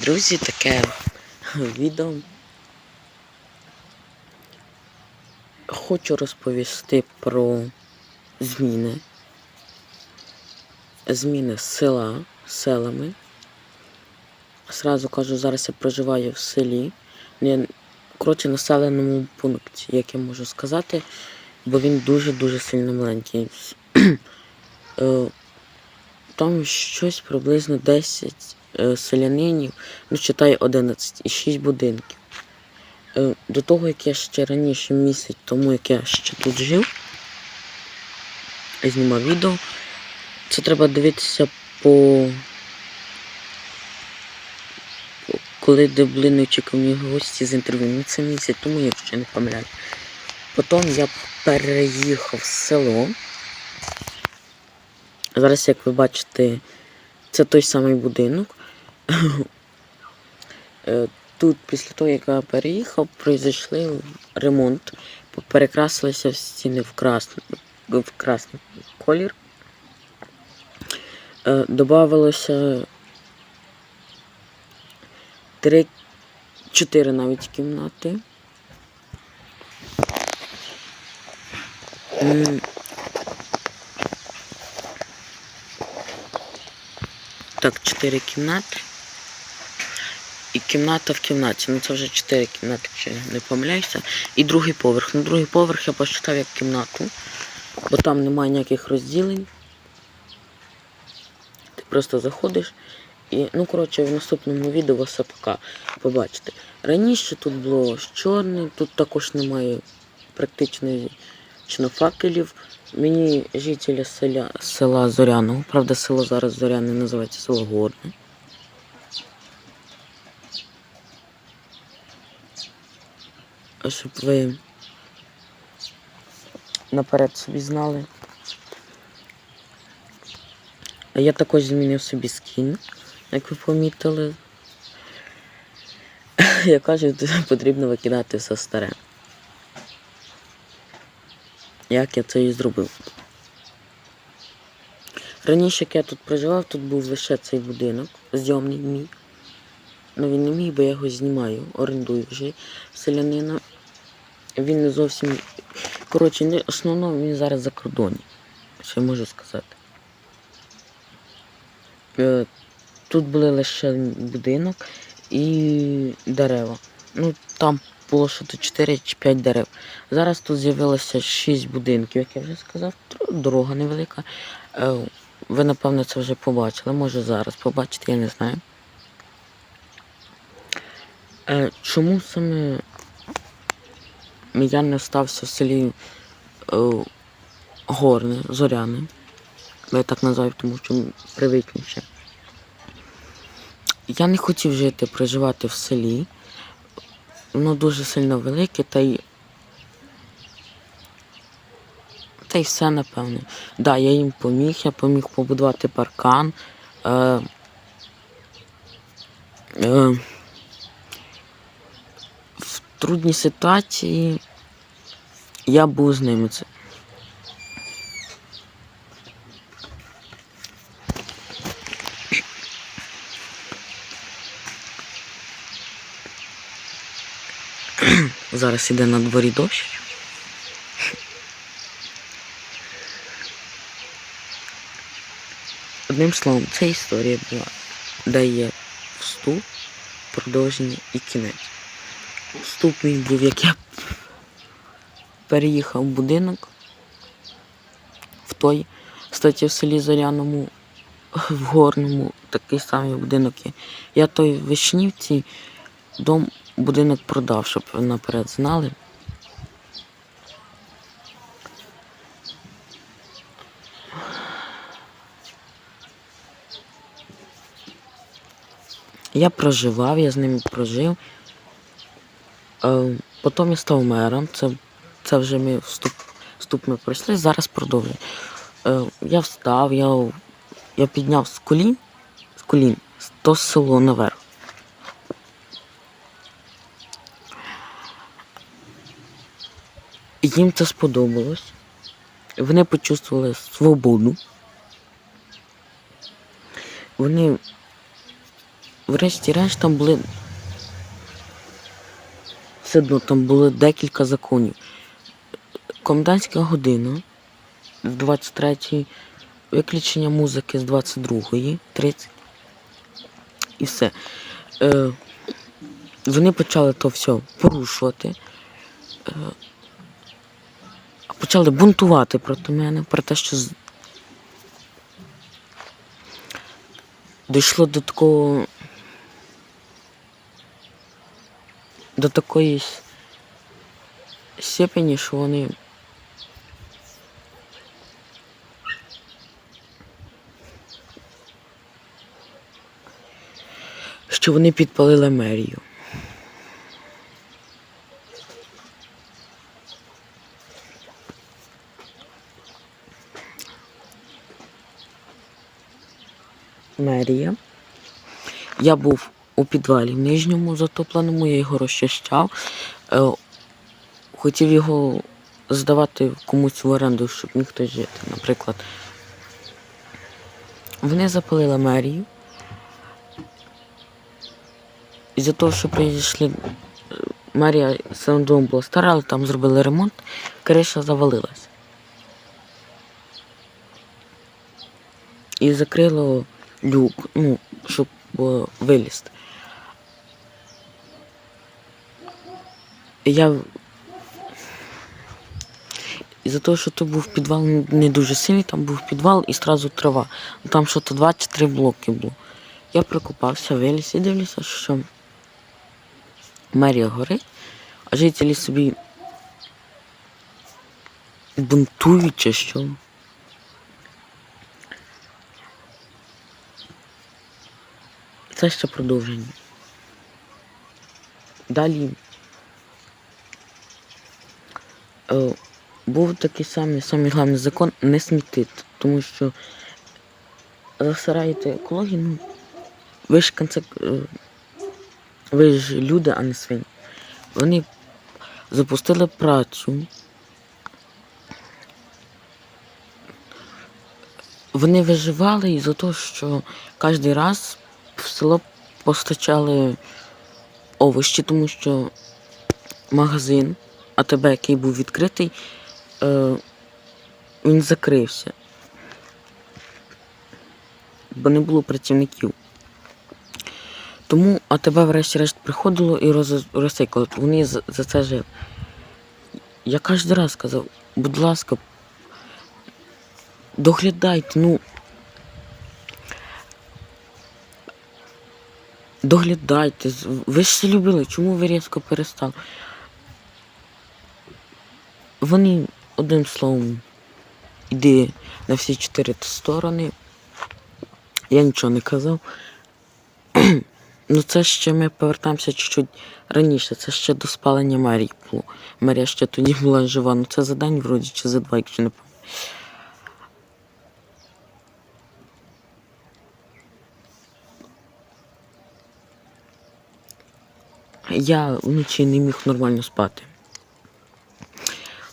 Друзі, таке відео. Хочу розповісти про зміни. Зміни села селами. Сразу кажу, зараз я проживаю в селі, коротше населеному пункті, як я можу сказати, бо він дуже-дуже сильно маленький. Е, Там щось приблизно 10 е, селянинів, ну читай 11 і 6 будинків. Е, До того, як я ще раніше місяць тому, як я ще тут жив, знімав відео, це треба дивитися по. Коли де були неочікувані гості з інтерв'ю. Ну це місяць тому, якщо не помиляю. Потім я переїхав в село. Зараз, як ви бачите, це той самий будинок. Е, Тут, після того, як я переїхав, пройшли ремонт, перекрасилися стіни в красний, в красний колір. Е, Добавилося три, чотири навіть кімнати. Так, чотири кімнати. І кімната в кімнаті. Ну це вже чотири кімнати, я не помиляюся. І другий поверх. Ну, другий поверх я посчитав як кімнату, бо там немає ніяких розділень. Ти просто заходиш. І, ну, коротше, в наступному відео все пока побачите. Раніше тут було чорне, тут також немає практично факелів. Мені жителі селя, села Зоряного, правда, село зараз Зоряне називається село Горне. Щоб ви наперед собі знали. Я також змінив собі скін, як ви помітили. Я кажу, потрібно викидати все старе. Як я це і зробив. Раніше, як я тут проживав, тут був лише цей будинок, зйомний мій. Ну він не мій, бо я його знімаю, орендую вже селянина. Він не зовсім. Коротше, не основному він зараз за кордоні. Що я можу сказати. Е, Тут були лише будинок і дерева. Ну, там було що то 4 чи 5 дерев. Зараз тут з'явилося 6 будинків, як я вже сказав. Дорога невелика. Е, Ви, напевно, це вже побачили. Може зараз побачите, я не знаю. Е, Чому саме я не стався в селі е, Горне, Зоряне? Я так називаю, тому що привичніше. Я не хотів жити, проживати в селі. Воно дуже сильно велике, та й. Та й все, напевно. Так, да, я їм поміг, я поміг побудувати паркан. Е, е, в трудній ситуації я був з ними. Це. Зараз іде на дворі дощ. Одним словом, ця історія була, де є вступ, продовження і кінець. Вступ мій був, як я переїхав в будинок в той, кстати, в селі Зоряному, в Горному, такий самий будинок є. Я той в Вишнівці дом, будинок продав, щоб ви наперед знали. Я проживав, я з ними прожив. Е, Потім я став мером. Це, це вже ми вступ, вступ ми пройшли. Зараз продовжую. Е, Я встав, я, я підняв з колін, з колін то село наверх. Їм це сподобалось. Вони почувствували свободу. Вони врешті-решт там були. Все одно там були декілька законів. Комендантська година з 23 виключення музики з 22 30 і все. Е, вони почали то все порушувати. Е, почали бунтувати проти мене, про те, що з- дійшло до такого. До такої степені, що вони. Що вони підпалили мерію. Мерія. Я був у підвалі в нижньому затопленому, я його розчищав. Е, хотів його здавати комусь в оренду, щоб ніхто жити, наприклад. Вони запалили мерію. Із-за того, що прийшли. е, Мерія сам дом була стара, але там зробили ремонт, криша завалилась. І закрило люк, ну, щоб е, вилізти. Я із-за того, що то був підвал не дуже сильний, там був підвал і одразу трава. Там що то два чи три блоки було. Я прикопався, виліз і дивлюся, що мерія горить, а жителі собі бунтують чи що. Це ще продовження. Далі е, був такий самий, самий головний закон не смітити, тому що засираєте екологію, ну, ви ж конце, е, ви ж люди, а не свині. Вони запустили працю. Вони виживали із-за того, що кожен раз в село постачали овочі, тому що магазин АТБ, який був відкритий, е, він закрився. Бо не було працівників. Тому АТБ врешті-решт приходило і роз- розсикало. Вони за, це жили. Я кожен раз казав, будь ласка, доглядайте, ну. Доглядайте, ви ж це любили, чому ви різко перестали? Вони одним словом, іди на всі чотири сторони. Я нічого не казав. Ну це ще ми повертаємося чуть-чуть раніше, це ще до спалення Марії було. Марія ще тоді була жива. Ну це за день вроді чи за два, якщо не пам'ятаю. Я вночі не міг нормально спати.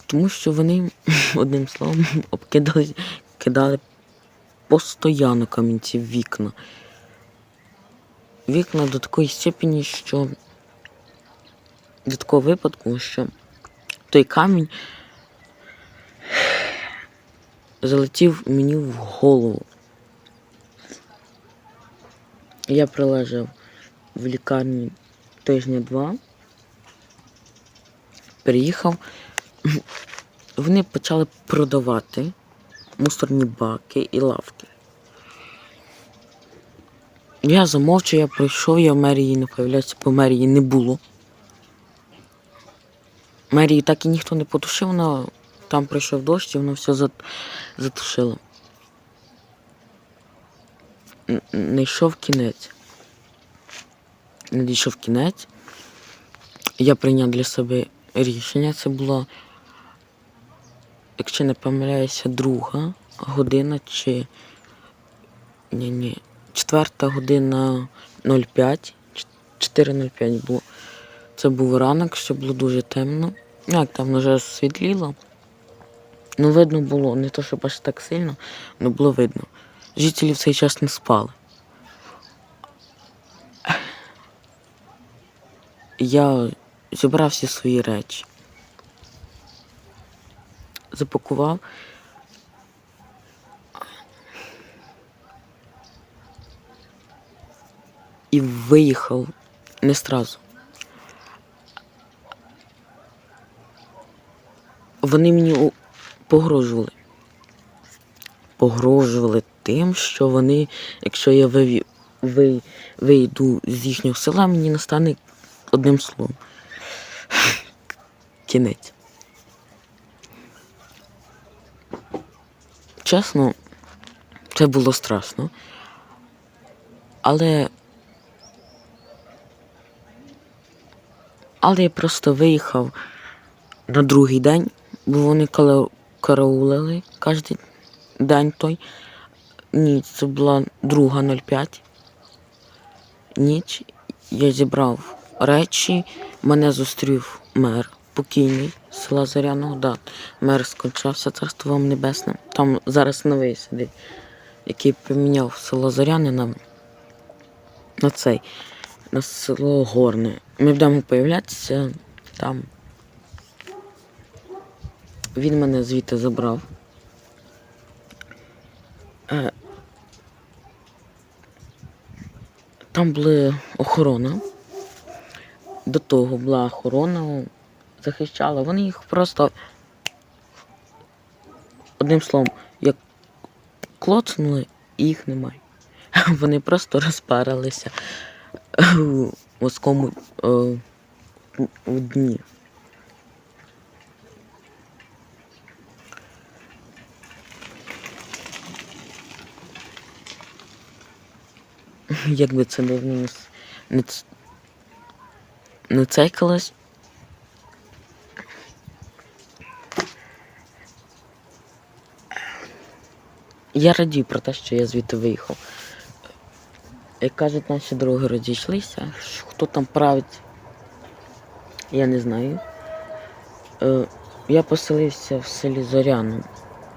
Тому що вони, одним словом, обкидали, кидали постійно камінці в вікна. Вікна до такої степені, що до такого випадку, що той камінь залетів мені в голову. Я прилежав в лікарні тижня два. Приїхав. Вони почали продавати мусорні баки і лавки. Я замовчу, я прийшов, я в мерії не появляюся, бо мерії не було. Мерії так і ніхто не потушив, вона там прийшов дощ і воно все затушило. Не йшов кінець. Не дійшов кінець. Я прийняв для себе рішення. Це було, якщо не помиляюся, друга година чи. Ні, ні. Четверта година 05. 4.05 було. Це був ранок, що було дуже темно. Ну, Як там вже світліло. Ну, видно було, не то, щоб аж так сильно, але було видно. Жителі в цей час не спали. я зібрав всі свої речі, запакував. І виїхав не сразу. Вони мені погрожували. Погрожували тим, що вони, якщо я виві- ви- вийду з їхнього села, мені настане одним словом. Кінець. Чесно, це було страшно. Але. Але я просто виїхав на другий день, бо вони караулили кожен день той. Ніч це була друга 05. Ніч. Я зібрав речі, мене зустрів мер покійний села Зоряного. Да. Мер скончався царство вам небесне. Там зараз новий сидить, який поміняв село Зоряне на, на цей, на село Горне. Ми будемо появлятися там. Він мене звідти забрав. Е, Там була охорона. До того була охорона, захищала. Вони їх просто одним словом, як клоцнули, і їх немає. Вони просто розпарилися у воскому е, дні. Якби це не, не, не цейкалось. Я радію про те, що я звідти виїхав. Як кажуть, наші дороги розійшлися. Хто там править, я не знаю. Е, я поселився в селі Зоряну.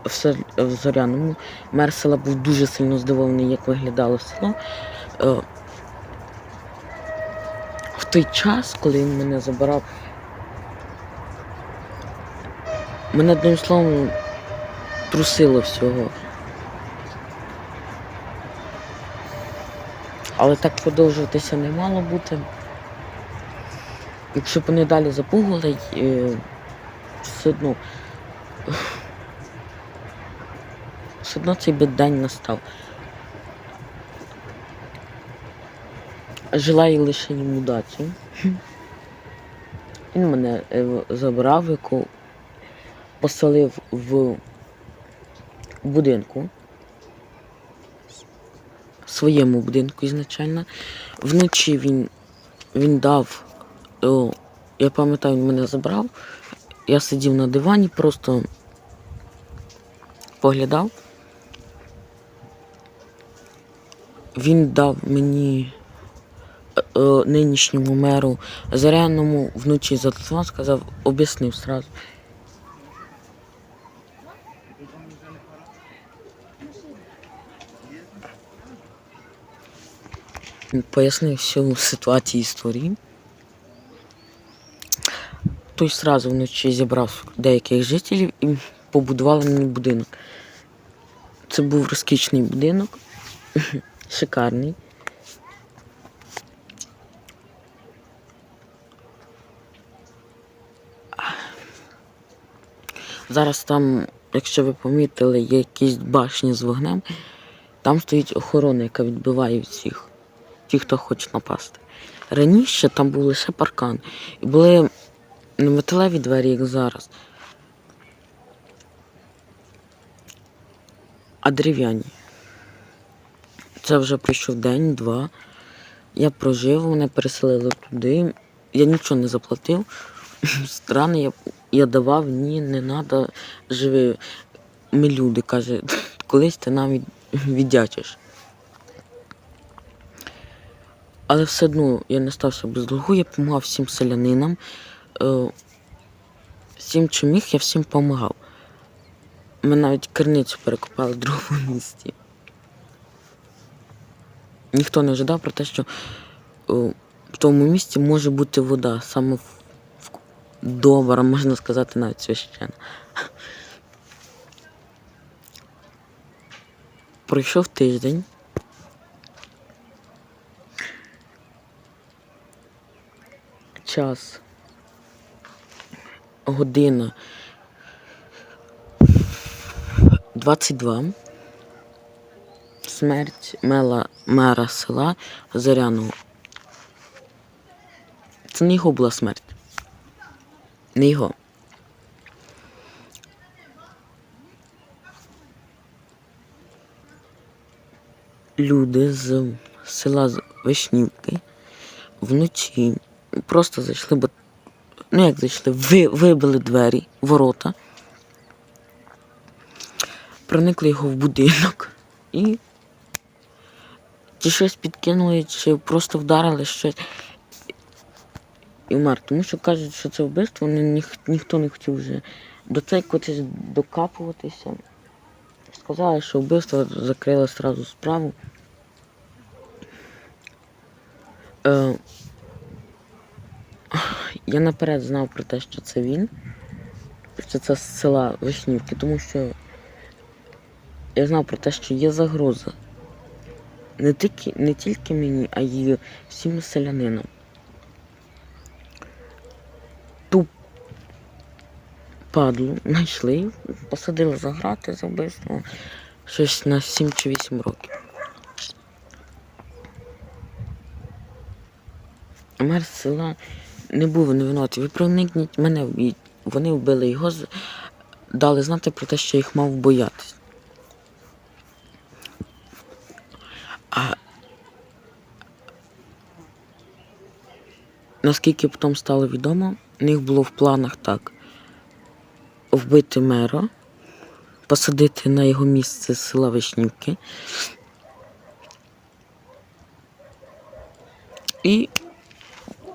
В, Зоряному. Мер села був дуже сильно здивований, як виглядало село. Е, в той час, коли він мене забирав, мене одним словом трусило всього. Але так продовжуватися не мало бути. Якщо б вони далі запугували, е, все одно. Все одно цей би настав. Желаю лише йому удачі. Він мене е, забрав, яку поселив в будинку. Своєму будинку ізначально. Вночі він, він дав, о, я пам'ятаю, він мене забрав. Я сидів на дивані, просто поглядав. Він дав мені е, е, нинішньому меру Заряному вночі зателефонував, сказав, об'яснив сразу. Пояснив всю ситуацію історії. Той сразу вночі зібрав деяких жителів і побудували мені будинок. Це був розкішний будинок, шикарний. Зараз там, якщо ви помітили, є якісь башні з вогнем. Там стоїть охорона, яка відбиває всіх, ті, хто хоче напасти. Раніше там був лише паркан. І були не металеві двері, як зараз, а дерев'яні. Це вже пройшов день-два. Я прожив, мене переселили туди. Я нічого не заплатив. Странно, я, я давав, ні, не треба, живи. Ми люди, каже, колись ти нам віддячиш. Але все одно я не стався без долгу, я допомагав всім селянинам. Е, всім, чим міг, я всім допомагав. Ми навіть керницю перекопали в другому місті. Ніхто не ожидав про те, що е, в тому місці може бути вода, саме в, добра, можна сказати, навіть священна. Пройшов тиждень. Час. Година. 22. Смерть мела мера села Зоряного. Це не його була смерть. Не його. Люди з села Вишнівки вночі просто зайшли, бо ну як зайшли, ви, вибили двері, ворота, проникли його в будинок і чи щось підкинули, чи просто вдарили щось. І вмер. Тому що кажуть, що це вбивство, ні, ніх, ніхто не хотів вже до цього якось докапуватися. Сказали, що вбивство закрили одразу справу. Е, я наперед знав про те, що це він, що це з села Вишнівки, тому що я знав про те, що є загроза. Не тільки, не тільки мені, а й всім селянинам. Ту падлу знайшли, посадили за грати за вбивство щось на 7 чи 8 років. Мер села не був невинуватий. Ви проникніть мене вони вбили його, дали знати про те, що їх мав боятись. А наскільки потім стало відомо, у них було в планах так вбити мера, посадити на його місце села Вишнівки і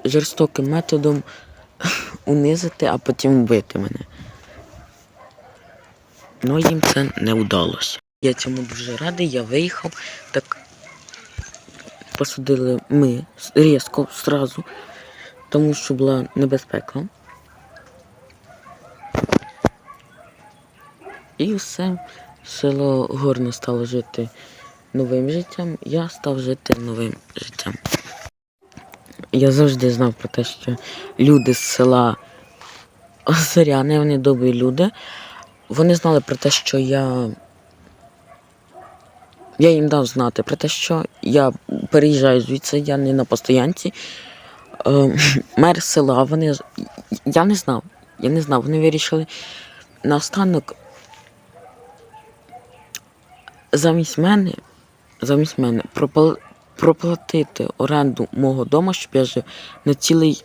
жорстоким методом унизити, а потім вбити мене. Ну їм це не вдалося. Я цьому дуже радий, я виїхав, так посадили ми різко зразу, тому що була небезпека. І все, село Горне стало жити новим життям, я став жити новим життям. Я завжди знав про те, що люди з села Озеряни, вони добрі люди. Вони знали про те, що я. Я їм дав знати про те, що я переїжджаю звідси, я не на постоянці. Е, мер села, вони. Я не знав. Я не знав. Вони вирішили наостанок замість мене, замість мене пропал- проплатити оренду мого дому, щоб я жив на цілий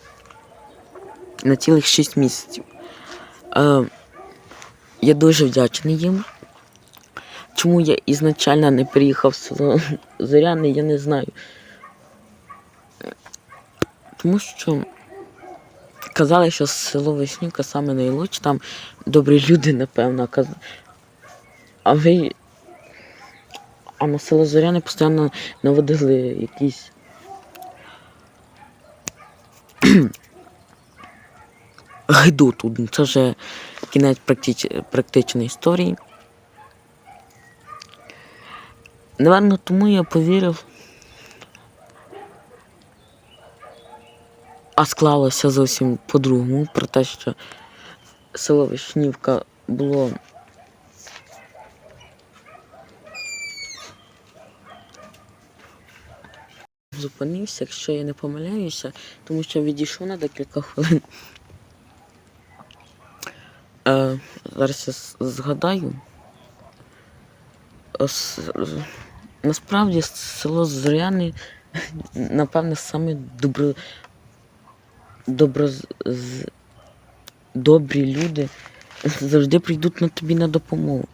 на цілих 6 місяців. Е, я дуже вдячний їм. Чому я ізначально не приїхав в село Зоряне, я не знаю. Тому що казали, що село Вишнівка саме найлучше, там добрі люди, напевно. каз- А ви. А на село Зоряне постійно наводили якісь. Гайдуту. Це вже кінець практич... практичної історії. Наверно, тому я повірив. А склалося зовсім по-другому про те, що село Вишнівка було. Зупинився, якщо я не помиляюся, тому що відійшов на декілька хвилин. Е, зараз я згадаю. Е, Насправді село Зоряни, напевне, саме добро, добро, добрі люди завжди прийдуть на тобі на допомогу.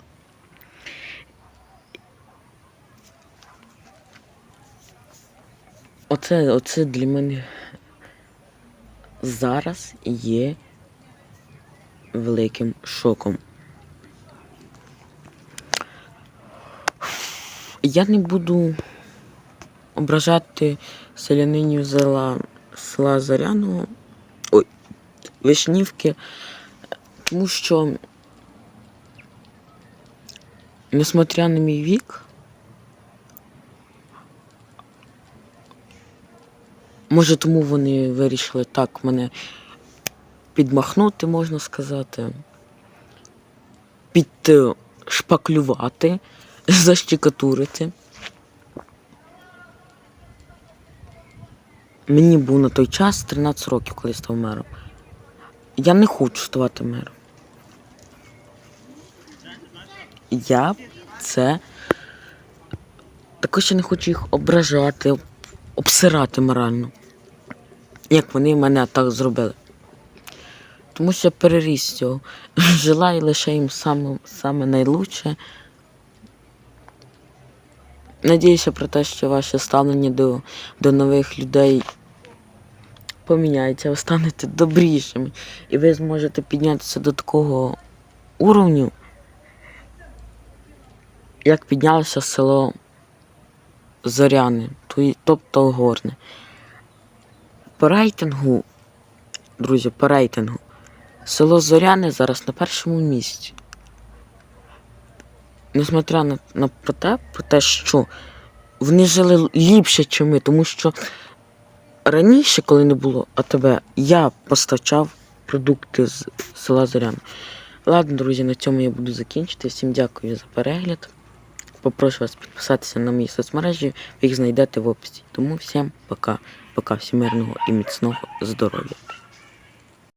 Оце, оце для мене зараз є великим шоком. Я не буду ображати селянинів села, села Заряного, ой, Вишнівки, тому що, несмотря на мій вік, може тому вони вирішили так мене підмахнути, можна сказати, підшпаклювати, защекатурити. Мені був на той час 13 років, коли я став мером. Я не хочу ставати мером. Я це також я не хочу їх ображати, об- обсирати морально. Як вони мене так зробили. Тому що переріс цього. Желаю лише їм саме, саме найлучше. Надіюся про те, що ваше ставлення до, до нових людей поміняється, ви станете добрішими. І ви зможете піднятися до такого уровню, як піднялося село Зоряне, тобто Горне. По рейтингу, друзі, по рейтингу, село Зоряне зараз на першому місці. Несмотря на, на про те, про те, що вони жили ліпше, ніж ми, тому що раніше, коли не було АТБ, я постачав продукти з села Зоряне. Ладно, друзі, на цьому я буду закінчити. Всім дякую за перегляд. Попрошу вас підписатися на мої соцмережі, ви їх знайдете в описі. Тому всім пока. Пока, всімирного і міцного здоров'я.